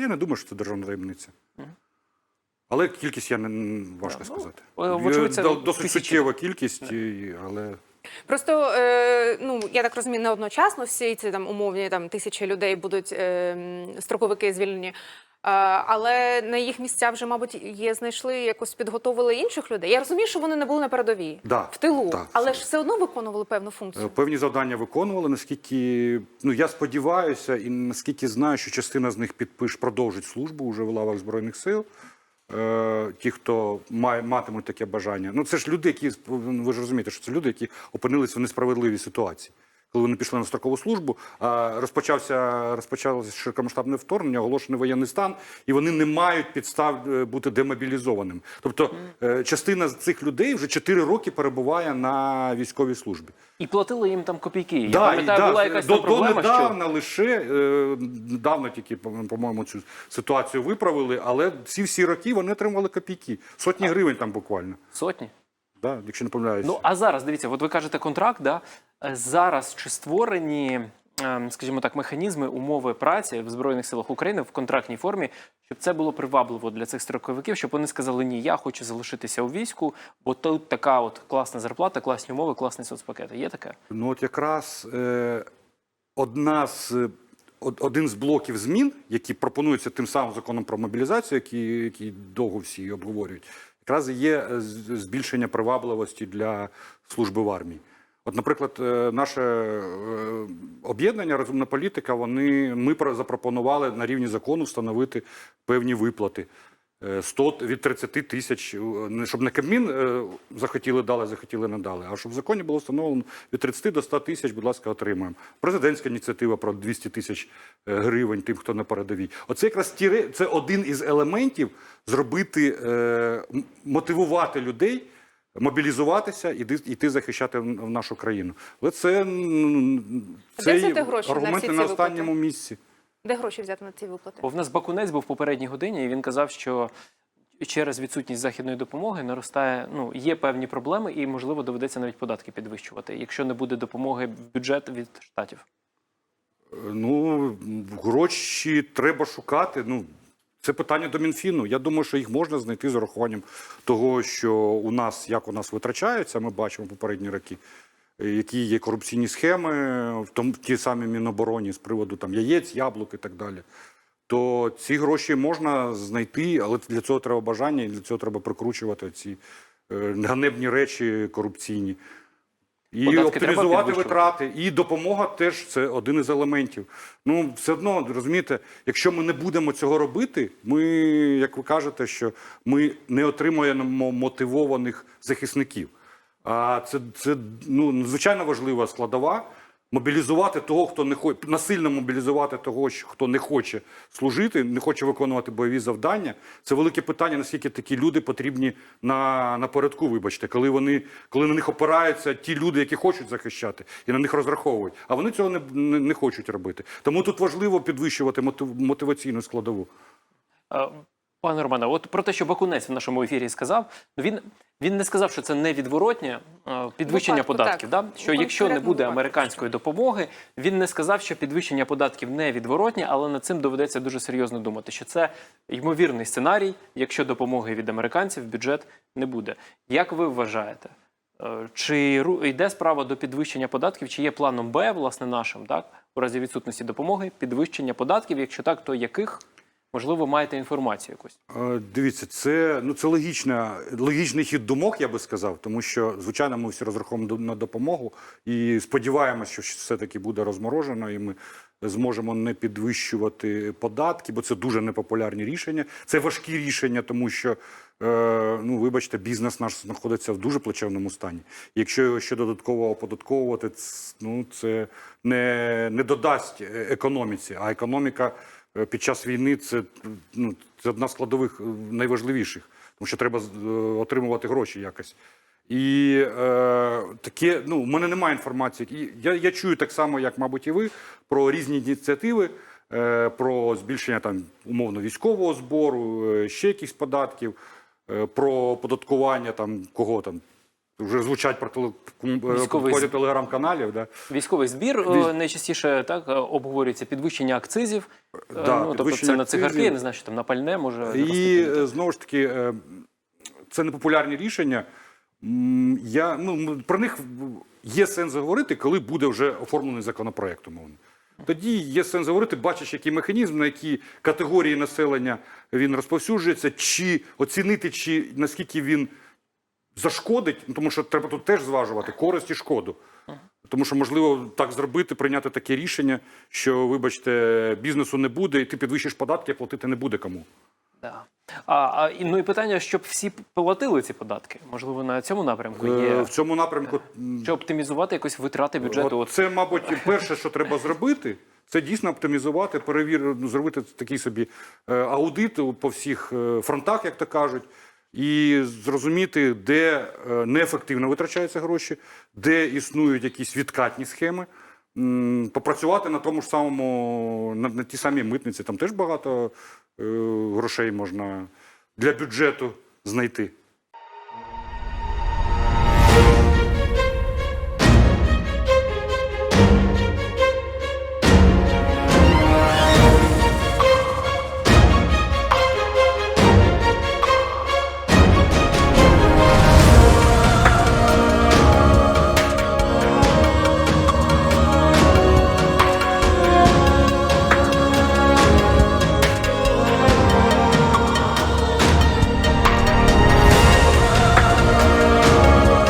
А я не думаю, що це державна таємниця. Але кількість я не важко ну, сказати. вочевидь, це Досить суттєва кількість, але Просто е, ну я так розумію, не одночасно всі ці там умовні там тисячі людей будуть е, строковики звільнені. Е, але на їх місця вже, мабуть, є знайшли якось підготовили інших людей. Я розумію, що вони не були на передовій Да, в тилу, так, але ж все одно виконували певну Е, функцію. Певні завдання виконували, наскільки ну я сподіваюся, і наскільки знаю, що частина з них підпиш продовжить службу вже в лавах збройних сил. Е, ті, хто має матимуть таке бажання. Ну це ж люди, які ви ж розумієте, що це люди, які опинилися в несправедливій ситуації. Коли вони пішли на строкову службу, а розпочався розпочалося широкомасштабне вторгнення, оголошений воєнний стан, і вони не мають підстав е, бути демобілізованими. Тобто е, частина з цих людей вже 4 роки перебуває на військовій службі. І платили їм там копійки. Я Да, пам'ятаю, да, була якась до, там проблема, до що лише е, недавно тільки по- по-моєму цю ситуацію виправили, але ці всі роки вони отримували копійки, сотні гривень там буквально. сотні. Да, якщо не помиляюсь. Ну а зараз дивіться, от ви кажете контракт, да? Е, зараз чи створені, ем, скажімо так, механізми умови праці в Збройних силах України в контрактній формі, щоб це було привабливо для цих строковиків, щоб вони сказали, ні, я хочу залишитися у війську, бо тут така от класна зарплата, класні умови, класні соцпакети. Є таке? Ну от якраз е, одна з один з блоків змін, які пропонуються тим самим законом про мобілізацію, який, який довго всі обговорюють, якраз є е, збільшення привабливості для служби в армії. От, наприклад, е, наше е, об'єднання Розумна політика. Вони ми запропонували на рівні закону встановити певні виплати. Е, 100 від 30 тисяч, е, не щоб не Кабмін е, захотіли дали, захотіли не дали, а щоб в законі було встановлено від 30 до 100 тисяч, будь ласка, отримаємо. Президентська ініціатива про 200 тисяч е, гривень тим, хто на передовій. Оце якраз ті це один із елементів зробити, мотивувати людей. Мобілізуватися і йти захищати нашу країну. Але це, Де це взяти гроші на аргументи всі ці на останньому місці. Де гроші взяти на ці виплати? Бо в нас Бакунець був в попередній годині, і він казав, що через відсутність західної допомоги наростає, ну є певні проблеми, і можливо доведеться навіть податки підвищувати, якщо не буде допомоги в бюджет від штатів. Ну, гроші треба шукати. Ну, це питання до Мінфіну. Я думаю, що їх можна знайти з урахуванням того, що у нас як у нас витрачаються. Ми бачимо попередні роки, які є корупційні схеми, в тому ті самі Мінобороні з приводу там яєць, яблук і так далі. То ці гроші можна знайти, але для цього треба бажання, і для цього треба прикручувати ці е, ганебні речі корупційні. І Податки оптимізувати витрати. І допомога теж це один із елементів. Ну, все одно, розумієте, якщо ми не будемо цього робити, ми, як ви кажете, що ми не отримуємо мотивованих захисників. А це, це ну, надзвичайно важлива складова. Мобілізувати того, хто не хоче, насильно мобілізувати того, хто не хоче служити, не хоче виконувати бойові завдання. Це велике питання, наскільки такі люди потрібні на, передку, вибачте, коли вони, коли на них опираються ті люди, які хочуть захищати, і на них розраховують. А вони цього не, не, не хочуть робити. Тому тут важливо підвищувати мотив- мотиваційну складову. Пане Романе, от про те, що Бакунець в нашому ефірі сказав, ну він, він не сказав, що це невідворотнє е, підвищення Випадку, податків. так. Да? Що якщо не буде американської допомоги, він не сказав, що підвищення податків невідворотнє, але над цим доведеться дуже серйозно думати, що це ймовірний сценарій, якщо допомоги від американців бюджет не буде. Як ви вважаєте? е, Чи йде справа до підвищення податків, чи є планом Б, власне, нашим, так, у разі відсутності допомоги, підвищення податків? Якщо так, то яких? Можливо, маєте інформацію якусь. Е, Дивіться, це ну це логічна, логічний хід думок, я би сказав, тому що звичайно ми всі розраховуємо на допомогу і сподіваємося, що все таки буде розморожено, і ми зможемо не підвищувати податки, бо це дуже непопулярні рішення. Це важкі рішення, тому що е, ну вибачте, бізнес наш знаходиться в дуже плачевному стані. Якщо його ще додатково оподатковувати, ну це не, не додасть е, економіці, а економіка під час війни це, ну, це одна з складових е, найважливіших, тому що треба е, отримувати гроші якось. І е, таке, ну, в мене немає інформації. Я, я чую так само, як, мабуть, і ви, про різні ініціативи, е, про збільшення там умовно військового збору, е, ще якихось податків, е, про податкування там кого там вже звучать про теле, зб- телеграм-каналів. Да. Військовий збір е, найчастіше так е, обговорюється підвищення акцизів. Е, Да, ну, тобто це на цигарки, я не знаю, що там на пальне може І е, знову ж таки, е, це непопулярні рішення. Я, ну, про них є сенс говорити, коли буде вже оформлений законопроект, умовно. Тоді є сенс говорити, бачиш, який механізм, на які категорії населення він розповсюджується, чи оцінити, чи наскільки він зашкодить, ну, тому що треба тут теж зважувати користь і шкоду. Тому що можливо так зробити, прийняти таке рішення, що, вибачте, бізнесу не буде, і ти підвищиш податки, а платити не буде кому. Да. А, а і- ну і питання, щоб всі платили ці податки. Можливо, на цьому напрямку Е, є В цьому напрямку щоб оптимізувати якось витрати бюджету. От це, мабуть, перше, що треба зробити, це дійсно оптимізувати, перевір, зробити такий собі е, аудит по всіх е, фронтах, як то кажуть, і зрозуміти, де е, неефективно витрачаються гроші, де існують якісь відкатні схеми. Попрацювати на тому ж самому, на, на тій самій митниці, там теж багато е, грошей можна для бюджету знайти.